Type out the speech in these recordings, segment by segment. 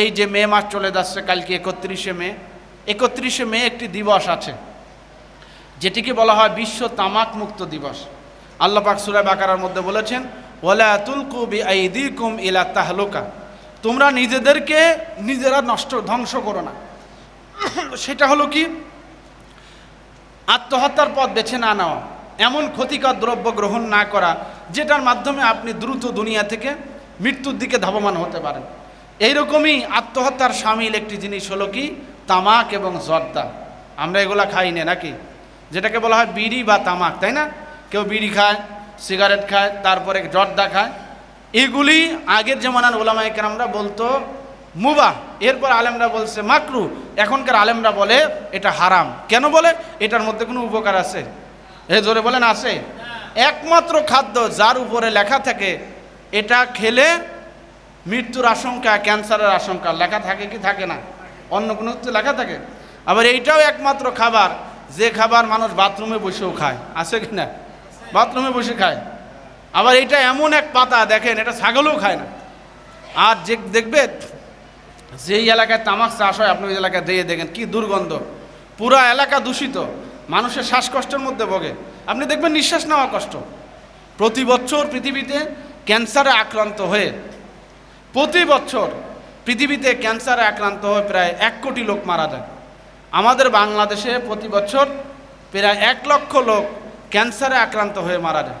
এই যে মে মাস চলে যাচ্ছে, কালকে একত্রিশে মে একত্রিশে মে একটি দিবস আছে, যেটিকে বলা হয় বিশ্ব তামাক মুক্ত দিবস। আল্লাহ পাক সূরা বাকারার মধ্যে বলেছেন, ওয়ালা তুলকু বি আইদিকুম ইলা তাহলুকা তোমরা নিজেদেরকে নিজেরা নষ্ট, ধ্বংস করো না। সেটা হলো কি? আত্মহত্যার পথ বেছে না নেওয়া, এমন ক্ষতিকর দ্রব্য গ্রহণ না করা, যেটার মাধ্যমে আপনি দ্রুত দুনিয়া থেকে মৃত্যুর দিকে ধাবমান হতে পারেন। এইরকমই আত্মহত্যার সামিল একটি জিনিস হলো কি? তামাক এবং জর্দা। আমরা এগুলা খাই না নাকি? যেটাকে বলা হয় বিড়ি বা তামাক তাই না? কেউ বিড়ি খায় সিগারেট খায় তারপরে জর্দা খায়। এগুলি আগের জমানার ওলামাই কেরামরা বলতো মুবা এরপর আলেমরা বলছে মাকরু। এখনকার আলেমরা বলে এটা হারাম। কেন বলে? এটার মধ্যে কোনো উপকার আছে? এ জোরে বলেন আছে? একমাত্র খাদ্য যার উপরে লেখা থাকে এটা খেলে মৃত্যুর আশঙ্কা, ক্যান্সারের আশঙ্কা, লেখা থাকে কি থাকে না? অন্য কোনো কিছু লেখা থাকে? আবার এইটাও একমাত্র খাবার, যে খাবার মানুষ বাথরুমে বসেও খায়। আছে কি না? বাথরুমে বসে খায়। আবার এটা এমন এক পাতা, দেখেন, এটা ছাগলও খায় না। আর যে দেখবে, যেই এলাকায় তামাক চাষ হয়, আপনি ওই এলাকায় দিয়ে দেখেন কি দুর্গন্ধ। পুরা এলাকা দূষিত। মানুষের শ্বাসকষ্টের মধ্যে ভোগে। আপনি দেখবেন নিঃশ্বাস নেওয়া কষ্ট। প্রতি বছর পৃথিবীতে ক্যান্সারে আক্রান্ত হয়ে প্রতি বছর পৃথিবীতে ক্যান্সারে আক্রান্ত হয়ে প্রায় এক কোটি লোক মারা যায়। আমাদের বাংলাদেশে প্রতি বছর প্রায় এক লক্ষ লোক ক্যান্সারে আক্রান্ত হয়ে মারা যায়।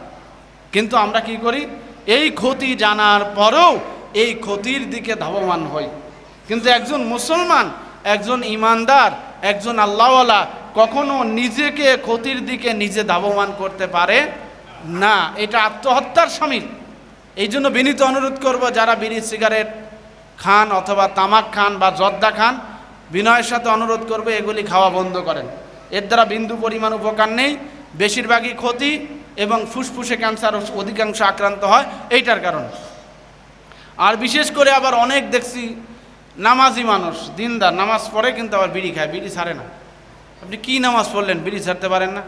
কিন্তু আমরা কি করি? এই ক্ষতি জানার পরেও এই ক্ষতির দিকে ধাবমান হই। কিন্তু একজন মুসলমান, একজন ইমানদার, একজন আল্লাহওয়ালা কখনো নিজেকে ক্ষতির দিকে নিজে ধাবমান করতে পারে না। এটা আত্মহত্যার সামিল। এই জন্য বিনীত অনুরোধ করব, যারা বিড়ি, সিগারেট খান অথবা তামাক খান বা জর্দা খান, বিনয়ের সাথে অনুরোধ করবে এগুলি খাওয়া বন্ধ করেন। এর দ্বারা বিন্দু পরিমাণ উপকার নেই, বেশিরভাগই ক্ষতি এবং ফুসফুসে ক্যান্সার অধিকাংশ আক্রান্ত হয়, এইটার কারণ। আর বিশেষ করে আবার অনেক দেখছি নামাজি মানুষ, দিনদার, নামাজ পড়ে কিন্তু আবার বিড়ি খায়, বিড়ি ছাড়ে না। আপনি কি নামাজ পড়লেন, বিড়ি ছাড়তে পারেন না?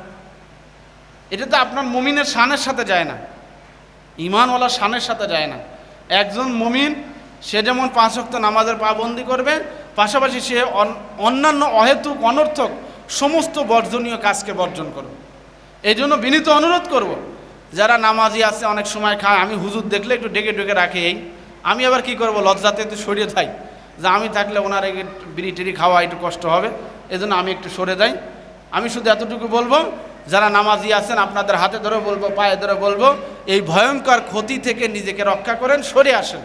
এটা তো আপনার মমিনের শানের সাথে যায় না। ইমানওয়ালা শানের সাথে যায় না। একজন মমিন, সে যেমন পাঁচ ওয়াক্ত নামাজের পাবন্দি করবে, পাশাপাশি সে অন- অন্যান্য অহেতুক, অনর্থক সমস্ত বর্জনীয় কাজকে বর্জন করবে। এই জন্য বিনীত অনুরোধ করব, যারা নামাজি আছে, অনেক সময় খায়, আমি হুজুর দেখলে একটু ডেকে ডেকে রাখি এই। আমি আবার কি করব, লজ্জাতে একটু সরিয়ে যাই যে আমি থাকলে ওনার বিড়ি টিড়ি খাওয়া একটু কষ্ট হবে, এজন্য আমি একটু সরে যাই আমি শুধু এতটুকু বলব যারা নামাজি আছেন, আপনাদের হাতে ধরে বলব, পায়ে ধরে বলব, এই ভয়ঙ্কর ক্ষতি থেকে নিজেকে রক্ষা করেন, সরে আসেন।